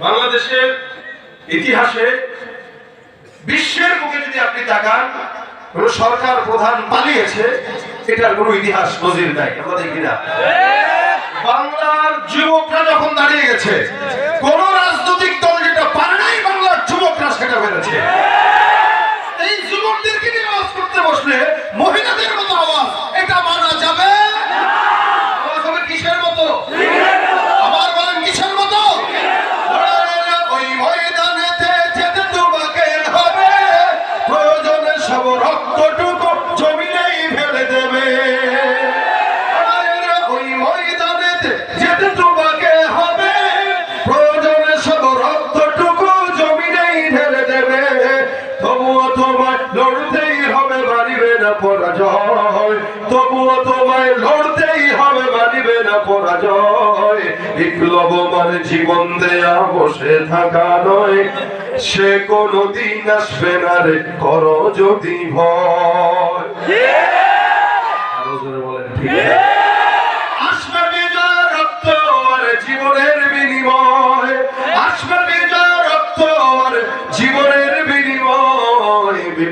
বাংলাদেশের ইতিহাসে বিশ্বের মুখে যদি আপনি তাকান কোন সরকার প্রধান পালিয়েছে এটার কোনো ইতিহাস নজির নাই। আমরা দেখি না বাংলার যুবকরা যখন দাঁড়িয়ে গেছে কোন বিপ্লব মানে জীবন দেয়া বসে থাকা নয়। সে কোনো দিন আসবে না রে, করো যদি জীবনের বিনিময়। আসবে বিজয় রক্ত জীবনের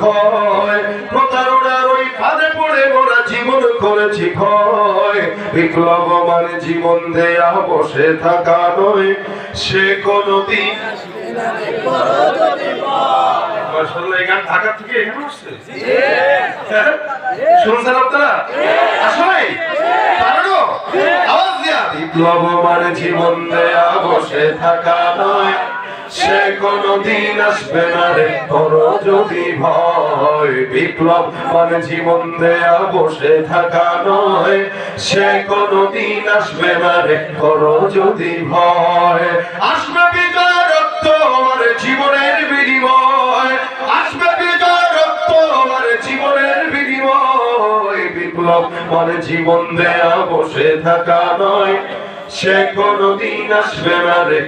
ক্ষয়। প্রতারণার ওই ফাঁদে পড়ে মোরা জীবন করেছি ক্ষয়। বিপ্লব মানে জীবন দেয়া বসে থাকা নয়। সে কোনদিন গান ঢাকা থেকে এখানে আসছে? শুনছেন আপনারা। আসলে বিপ্লব মানে জীবন দেয়া বসে থাকা নয়। সে কোনদিন আসবে না রে। করো যদি ভয়, বিপ্লব মানে জীবন দেয়া, বসে থাকা নয়। সে কোনদিন আসবে না রে। করো যদি ভয়, আসবে বিজয় রক্ত আর জীবনের বিনিময়। আসবে বিজয় রক্ত আর জীবনের বিনিময়। বিপ্লব মানে জীবন দেয়া, বসে থাকা নয়। সে কোনদিন আসবে না রে।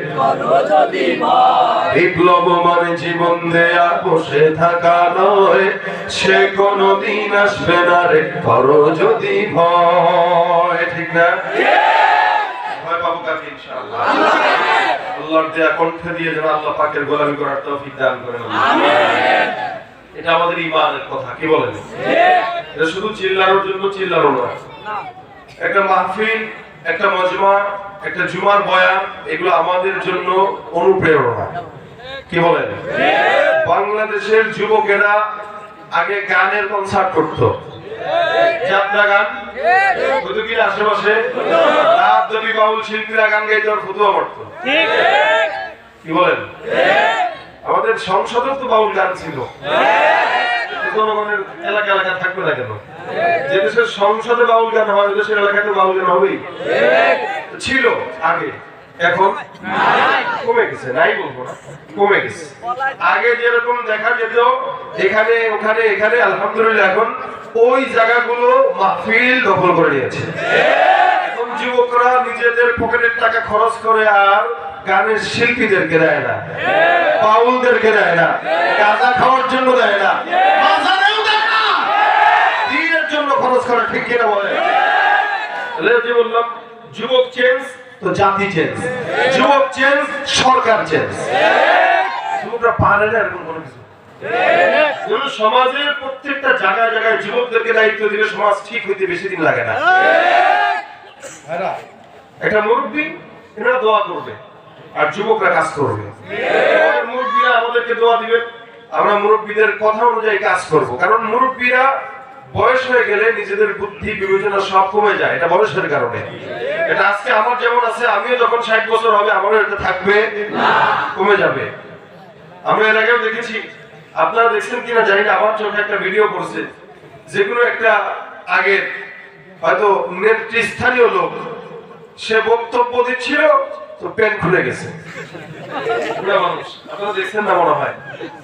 বিপ্লব মানে জীবন দেয়া, বসে থাকা নয়। সে কোনদিন আসবে না রে, করো যদি ভয়। ঠিক না? এটা আমাদের ইমানের কথা, কি বলেন? শুধু নয়। একটা মাহফিল একটা মজমা, একটা জুমার বয়ান, এগুলো আমাদের জন্য অনুপ্রেরণা। কি বলেন? বাংলাদেশের যুবকেরা আগে গানের কনসার্ট করতো। গান? আশেপাশে? বাউল শিল্পীরা গান গাইতে কি আমাদের সংসদেও তো বাউল গান ছিল। জনগণের এলাকা এলাকা থাকবে না কেন? যে দেশের সংসদে বাউল গান হয় দেশের এলাকাতে বাউল গান হবেই। ছিল আগে। এখন কমে গেছে, নাই বলব না, কমে গেছে। আগে যেরকম দেখা যেত, এখানে, ওখানে, এখানে, আলহামদুলিল্লাহ, এখন ওই জায়গাগুলো মাহফিল দখল করে নিয়েছে। এখন যুবকরা নিজেদের পকেটের টাকা খরচ করে আর গানের শিল্পীদেরকে দেয় না, বাউলদেরকে দেয় না, গাঁজা খাওয়ার জন্য দেয় না বাজারেও দেয় না দিনের জন্য খরচ করে ঠিক কিনা বলে বললাম, যুবক চেঞ্জ তো জাতি চেঞ্জ যুবক চেঞ্জ সরকার চেঞ্জ যুবকরা পারে না এরকম কোনো কিছু? সমাজের প্রত্যেকটা জায়গায় জায়গায় যুবকদেরকে দায়িত্ব দিলে সমাজ ঠিক হইতে বেশি দিন লাগে না। মুরব্বী, এনারা দোয়া করবে, আর যুবকরা কাজ করবে। মুরব্বীরা আমাদেরকে দোয়া দিবে আমরা মুরব্বীদের কথা অনুযায়ী কাজ করব। কারণ মুরব্বীরা বয়স হয়ে গেলে নিজেদের বুদ্ধি, বিবেচনা সব কমে যায়। এটা বয়সের কারণে। এটা আজকে আমার যেমন আছে, আমিও যখন ষাট বছর হবে, আমারও এটা থাকবে। কমে যাবে। আমরা এর আগেও দেখেছি, আপনারা দেখছেন কিনা জানি না, আমার চোখে একটা ভিডিও করছে যে কোনো একটা আগে হয়তো নেতৃস্থানীয় লোক, সে বক্তব্য দিচ্ছিল, তো প্যান্ট খুলে গেছে। আপনারা দেখছেন না মনে হয়?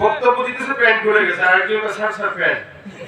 বক্তব্য দিতেছে প্যান্ট খুলে গেছে। আর একজন স্যার স্যার প্যান্ট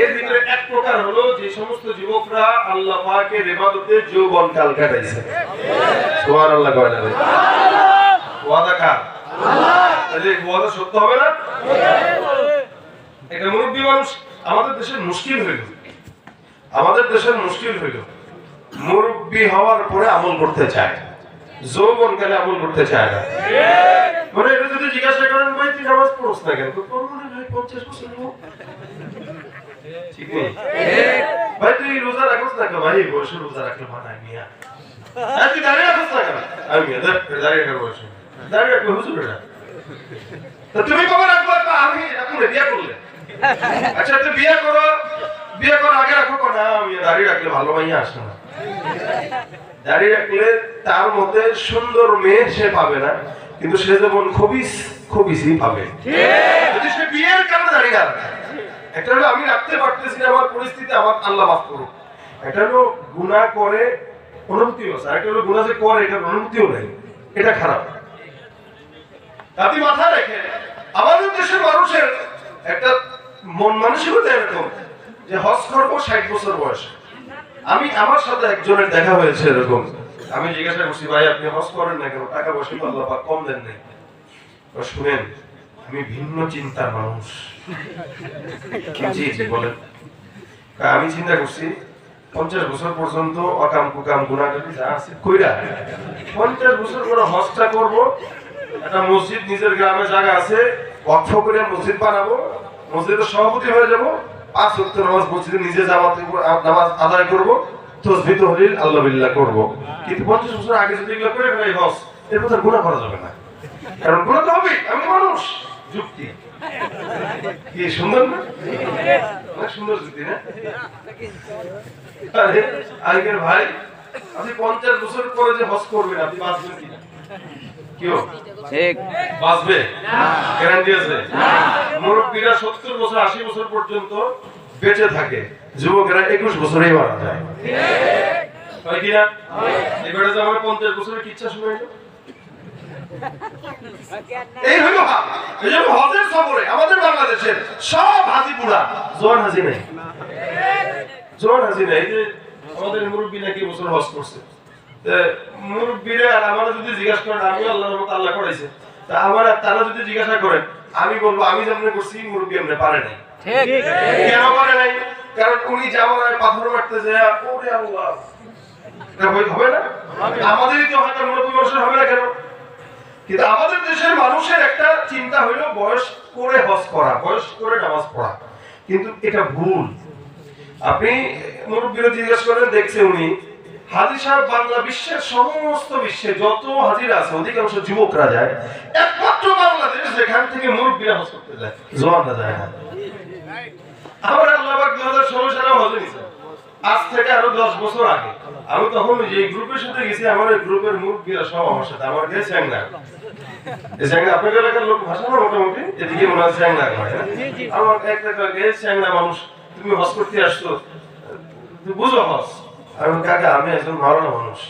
এর ভিতরে এক প্রকার হলো যে সমস্ত যুবকরা আল্লাহ পাকের ইবাদতে সুবহানাল্লাহ কয় না? ওয়াদা তাহলে ওয়াদা সত্য হবে না? মানুষ আমাদের দেশের মুশকিল হইল। আমাদের দেশের মুশকিল হইল। মুরব্বী হওয়ার পরে আমল করতে চায়। যৌবন কালে আমল করতে চায় না। মানে এটা যদি জিজ্ঞাসা করেন, ভাই, তুই নামাজ পড়ছ না কেন? তোর মনে হয় পঞ্চাশ বছর। ঠিক ভাই তুই রোজা না ভাই বয়সে রোজা রাখলে মিয়া হ্যাঁ, তুই দাঁড়িয়ে না আমি দাঁড়িয়ে বয়সে দাঁড়িয়ে রাখবে হুজুর এটা তা তুমি কবে রাখব আমি এখন করলে আচ্ছা করো বিয়ে আগে রাখো না আমি দাঁড়িয়ে রাখলে ভালো মাইয়া আসে না দাঁড়িয়ে রাখলে তার মধ্যে সুন্দর মেয়ে সে পাবে না কিন্তু সে যেমন খবিস খবিসই পাবে যদি সে বিয়ের কারণে দাঁড়িয়ে রাখে। হলো আমি রাখতে পারতেছি না, আমার পরিস্থিতি আমার, আল্লাহ মাফ করুক। হলো গুনাহ করে অনুভূতিও আছে হলো গুনাহ যে করে, এটার অনুভূতিও নেই। এটা খারাপ। আপনি মাথায় রেখে আমাদের দেশের মানুষের একটা মন মানসিকতা এরকম যে হজ করব ষাট বছর বয়সে। আমি আমার সাথে একজনের দেখা হয়েছে এরকম। আমি জিজ্ঞাসা করছি, ভাই, আপনি হজ করেন না কেন? টাকা পয়সা আল্লাহ কম দেন নাই। শুনেন, আমি ভিন্ন চিন্তার মানুষ। জি জি, বলেন। আমি চিন্তা করছি, পঞ্চাশ বছর পর্যন্ত অকাম কুকাম গুণাগারি যা আছে, কইরা পঞ্চাশ বছর পরে হজটা করব, একটা মসজিদ নিজের গ্রামে জায়গা আছে অক্ষ করে মসজিদ বানাবো, মসজিদের সভাপতি হয়ে যাব, পাঁচ নামাজ মসজিদে নিজে নামাজ আদায় করব তসবি তহলিল আল্লাহ বিল্লাহ করব। কিন্তু পঞ্চাশ বছর আগে যদি এগুলো করে গুণা করা যাবে না। কারণ গুণা তো হবে আমি মানুষ, যুক্তি। কি সুন্দর না? সুন্দর না আরে আজকের ভাই আপনি পঞ্চাশ বছর পরে যে হজ করবেন আপনি বাঁচবেন কিনা? কেউ ঠিক। বাঁচবে? গ্যারান্টি আছে? মুরব্বীরা সত্তর বছর আশি বছর পর্যন্ত বেঁচে থাকে। যুবকেরা একুশ বছরেই মারা যায়। হয় কিনা? এবারে যে আমার পঞ্চাশ বছরের কিচ্ছা শুনে। এই হলো এই জন্য হজের সফরে আমাদের বাংলাদেশের সব হাজি বুড়া। জোয়ান হাজি নেই। জোয়ান হাজি নেই। যে আমাদের মুরব্বী নাকি এবছর হজ করছে। তা মুরব্বীরা আর আমরা যদি জিজ্ঞাসা করেন আমি আল্লাহর মতো আল্লাহ করাইছে। তা আমার তারা যদি জিজ্ঞাসা করেন আমি বলব আমি যেমন করছি মুরব্বী এমনি পারে নাই। কেন পারে নাই? কারণ উনি যাওয়ার পাথর মারতে যায় ওরে আল্লাহ। হবে না? আমাদেরই তো হয়তো মুরব্বী বয়সের হবে না কেন? কিন্তু আমাদের দেশের মানুষের একটা চিন্তা হইল বয়স করে হজ করা, বয়স করে নামাজ পড়া। কিন্তু এটা ভুল। আপনি মুরব্বীরা জিজ্ঞেস করেন, দেখছে উনি সাহেব বাংলা বিশ্বের সমস্ত বিশ্বে যত হাজিরা আছে, অধিকাংশ যুবকরা যায়, একমাত্র বাংলাদেশ যেখান থেকে মুরব্বীরা হজ করতে যায়, জোয়ানরা যায় না। আমার পাক 2016 সালে আজ থেকে আরও 10 বছর আগে। আমি তখন যে গ্রুপের সাথে গেছি আমার ওই গ্রুপের মুরব্বীরা সব আমার সাথে আমার চ্যাংনা এই চ্যাংনা আপনাদের এলাকার লোক ভাষা না মোটামুটি? এদিকে মনে হয় কয় হ্যাঁ? আমার এক দেখা গে চ্যাংনা মানুষ তুমি হজ করতে আসছো তুমি বুঝো হজ? আমি কাকা আমি একজন মারানো মানুষ।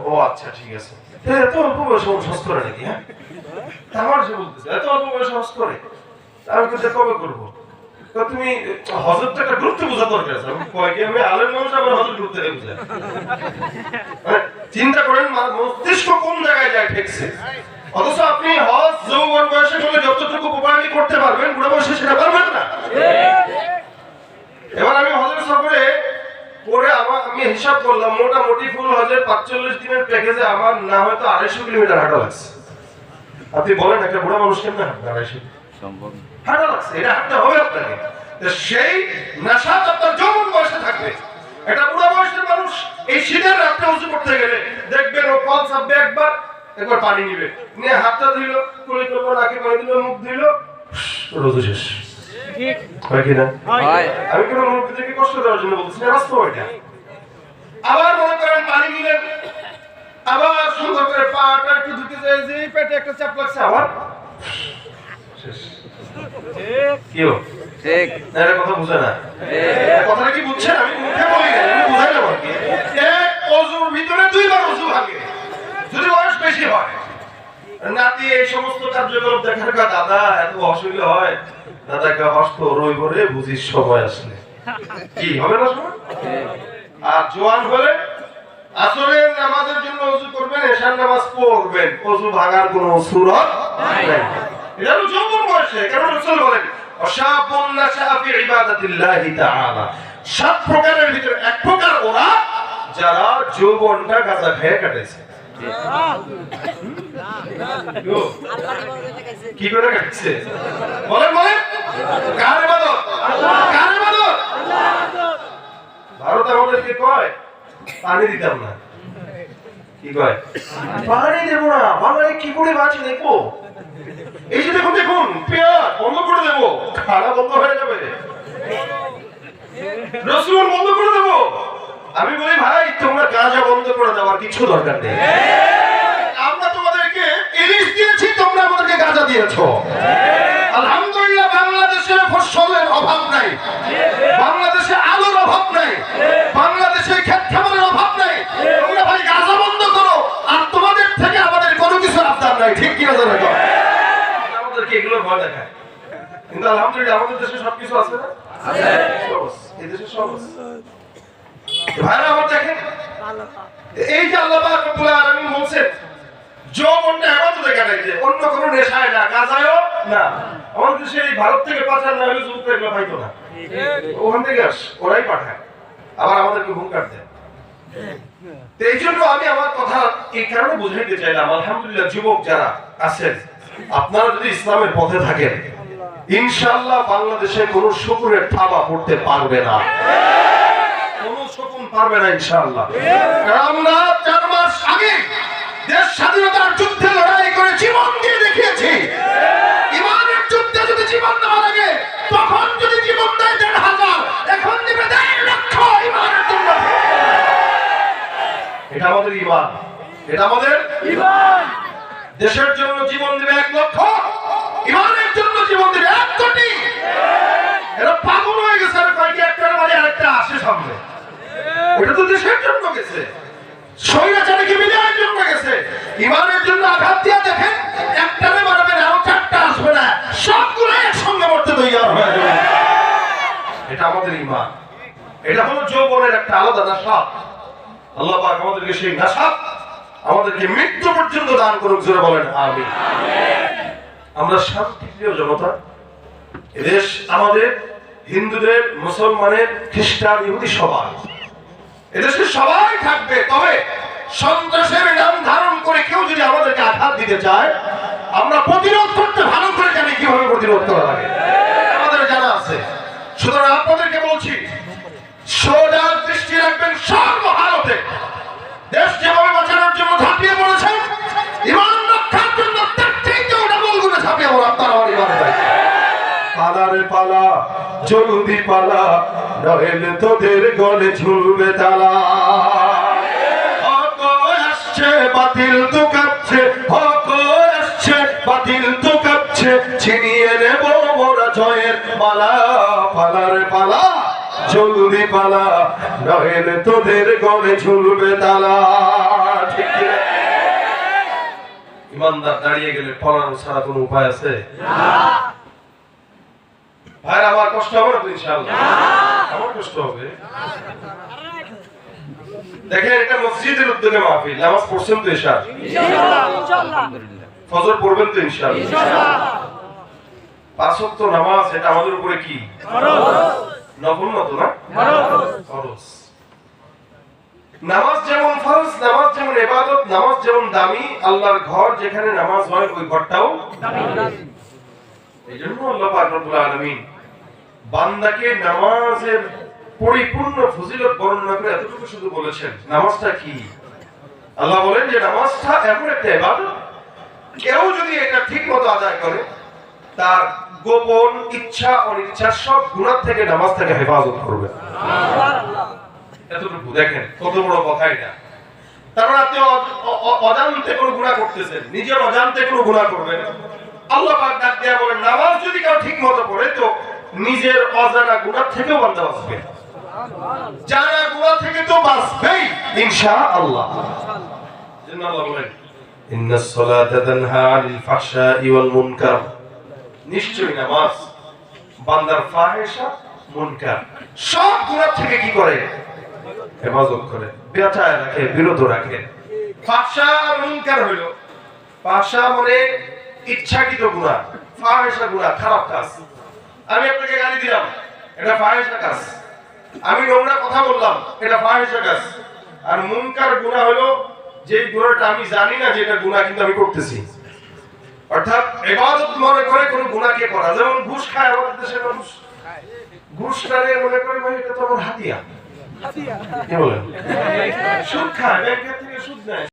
ও আচ্ছা ঠিক আছে। এত অল্প বয়সে হজ করে নাকি হ্যাঁ? আমার সে বলতেছে এত অল্প বয়সে হজ করে? আমি কিন্তু কবে করব? তুমি একটা গুরুত্ব বোঝা দরকার মানুষ, আবার গুরুত্ব বুঝাই? মানে চিন্তা করেন মস্তিষ্ক কোন জায়গায় যায় ঠেকছে? অথচ আপনি হজ যৌবন বয়সে যতটুকু করতে পারবেন বুড়ো বয়সে সেটা পারবেন না। এবার আমি হজের সফরে পরে আমার আমি হিসাব করলাম, মোটামুটি ফুল হজের পাঁচচল্লিশ দিনের প্যাকেজে আমার না হয়তো আড়াইশো কিলোমিটার হাঁটা লাগছে। আপনি বলেন, একটা বুড়া মানুষ কেমন হাঁটবে আড়াইশো? সম্ভব হাঁটা লাগছে এটা হাঁটতে হবে আপনাকে। সেই নেশাত আপনার যৌবন বয়সে থাকবে। এটা বুড়া বয়সের মানুষ এই শীতের রাত্রে উঁচু করতে গেলে দেখবেন ও কল চাপবে একবার একবার পানি নিবে। নিয়ে হাতটা ধুইল কুলি করল নাকে পানি দিল মুখ ধুইল রোজু শেষ। কি না? আমি কোনো মুরব্বীদেরকে কষ্ট দেওয়ার জন্য বলছি বাস্তব এটা। আবার মনে করেন পানি নিলেন আবার সুন্দর করে পাটা একটু ধুতে যায় যে পেটে একটা চাপ লাগছে আবার শেষ? ঠিক। না, কথা বুঝে না। কথাটা কি বুঝছেন? আমি মুখে বলি না আমি বুঝাইলাম আর এক অজুর ভিতরে দুইবার অজু ভাঙে। যদি বয়স বেশি হয় নাতি এই সমস্ত কার্যকলাপ দেখার কা দাদা এত অসুবিধা হয়। দাদাকে হস্ত রইব রে বুঝিস সময় আসলে। কি হবে না সময়? আর জোয়ান হলে আসরের নামাজের জন্য অজু করবেন এশার নামাজ পড়বেন। অজু ভাঙার কোনো সুরত নাই। এটা হলো যৌবন বয়সে রাসূল বলেন অশাবুন নাশা ফি ইবাদাতিল্লাহি তাআলা। সাত প্রকারের ভিতরে এক প্রকার ওরা, যারা যৌবনটা গাঁজা খেয়ে কাটাইছে। কি করে কাটছে বলেন বলেন। কার ইবাদত? কার ইবাদত? ভারত আমাদেরকে কয়? পানি দিতাম না। কি কয়? পানি দেবো না। বাঙালি কি করে বাঁচি দেখব? এই যে দেখুন দেখুন পেঁয়াজ বন্ধ করে দেবো। খানা বন্ধ হয়ে যাবে। রসুন বন্ধ করে দেবো। আমি বলি, ভাই, তোমরা গাঁজা বন্ধ করে দেওয়ার কিছু দরকার নেই। আমরা তোমাদেরকে ইলিশ দিয়েছি, তোমরা আমাদেরকে গাঁজা দিয়েছ। আলহামদুলিল্লাহ বাংলাদেশে ফসলের অভাব নাই। বাংলাদেশে আলোর অভাব নাই। বাংলাদেশে ক্ষেত ভয় দেখায়। কিন্তু আলহামদুলিল্লাহ আমাদের দেশে সবকিছু আছে না? আছে। এই দেশে সব আছে। ভাইরা আমার দেখেন। এই যে আল্লাহ পাক রব্বুল আলামিন বলছেন যৌবনটা হেফাজতে কাটাইছে অন্য কোনো নেশায় না গাজায়ও না। আমাদের দেশে ভারত থেকে পাঠান না হলে যুবকরা এগুলো পাইতো না। ওখান থেকে আস ওরাই পাঠায়। আবার আমাদেরকে হুঙ্কার দেয়। এই জন্য আমি আমার কথা এই কারণে বুঝাইতে চাইলাম আলহামদুলিল্লাহ যুবক যারা আছেন আপনারা যদি ইসলামের পথে থাকেন, ইনশাআল্লাহ বাংলাদেশে কোনো শুকুরের থাবা পড়তে পারবে না। কোনো শকুন পারবে না আমরা চার মাস আগে দেশ স্বাধীনতার যুদ্ধে লড়াই করে জীবন দিয়ে দেখিয়েছি। ইমানের যুদ্ধে যদি জীবন দেওয়া লাগে তখন যদি জীবন দেয় দেড় হাজার, এখন দেড় লক্ষ ইমানের জন্য। এটা আমাদের ইমান। এটা আমাদের ইমান। দেশের জন্য জীবন দিবে এক লক্ষ, ইমানের জন্য জীবন দিবে এক কোটি। এরা পাগল হয়ে গেছে কয়েকটি একটার আরেকটা আসে সামনে। ওটা তো দেশের জন্য গেছে। আসবে না। এটা আমাদের ইমান। এটা একটা আল্লাহ পাক আমাদেরকে সেই নেশা আমাদেরকে মৃত্যু পর্যন্ত দান করুক, জোরে বলেন আমি আমরা শান্তিপ্রিয় জনতা, এদেশ আমাদের হিন্দুদের, মুসলমানের, খ্রিস্টান, ইহুদি সবাই। এদেশে সবাই থাকবে, তবে সন্ত্রাসের নাম ধারণ করে কেউ যদি আমাদেরকে আঘাত দিতে চায়, আমরা প্রতিরোধ করতে ভালো করে জানি কীভাবে প্রতিরোধ করা লাগে। আমাদের জানা আছে। সুতরাং আপনাদেরকে বলছি, সোজা দৃষ্টি রাখবেন সর্বহালতে দেশ যেভাবে জলদি পালা নহেলে তোদের গলে ঝুলবে তালা। আসছে, বাতিল তো কাঁপছে হক আসছে, বাতিল তো কাঁপছে, ছিনিয়ে নেব মোরা জয়ের পালা, পালারে পালা। জলদি পালা নহেলে তোদের গলে ঝুলবে তালা। ঠিক ইমানদার দাঁড়িয়ে গেলে পলানো ছাড়া কোনো উপায় আছে? ভাই আমার কষ্ট হবে না ইনশাআল্লাহ? আমার কষ্ট হবে? দেখেন এটা মসজিদের উদ্যোগে মাহফিল নামাজ পড়ছেন তো ফজর পড়বেন তো ইনশাআল্লাহ। পাঁচ ওয়াক্ত নামাজ এটা আমাদের উপরে কি? নফল মতো না ফরজ। নামাজ যেমন ফরজ নামাজ যেমন ইবাদত নামাজ যেমন দামি আল্লাহর ঘর যেখানে নামাজ হয় ওই ঘরটাও এই জন্য আল্লাহ পাক রব্বুল বান্দাকে নামাজের পরিপূর্ণ ফজিলত বর্ণনা করে এতটুকু শুধু বলেছেন নামাজটা কি? আল্লাহ বলেন যে নামাজটা এমন একটা ইবাদত কেউ যদি এটা ঠিক মতো আদায় করে তার গোপন ইচ্ছা অনিচ্ছা সব গুণার থেকে নামাজ থেকে হেফাজত করবে। এতটুকু দেখেন কত বড় কথা এটা। তারপর আপনি অ- অ- অজান্তে কোনো গুণা করতেছেন নিজের অজান্তে কোনো গুণা করবেন আল্লাহ ডাক দেয়া বলেন, নামাজ যদি কেউ ঠিক মতো পড়ে, তো নিজের অজানা গুণার থেকেও বান্দা বাঁচবে। জানা গুণা থেকে তো বাঁচবেই জন্য আল্লাহ বলেন বান্দার ফাহেসা মুনকার, সব গুনাহ থেকে কি করে? হেফাজত করে বেঁচায় রাখে বিরত রাখে। ফাহশা আর মুনকার ফাহশা মানে ইচ্ছাকৃত গুনাহ ফাহেসা গুনাহ খারাপ কাজ। আমি আপনাকে গালি দিলাম এটা ফাহেসা কাজ। আমি নোংরা কথা বললাম এটা ফাহেসা কাজ। আর মুনকার গুনাহ হলো যে গুনাহটা আমি জানি না যে এটা গুনাহ কিন্তু আমি করতেছি। অর্থাৎ ইবাদত মনে করে কোন গুনাহকে করা। যেমন ঘুষ খায় আমাদের দেশের মানুষ। ঘুষ খায় মনে করে ভাই এটা তো আমার হাতিয়া। কি বলেন? সুদ খায় ব্যাংকের থেকে সুদ নেয়।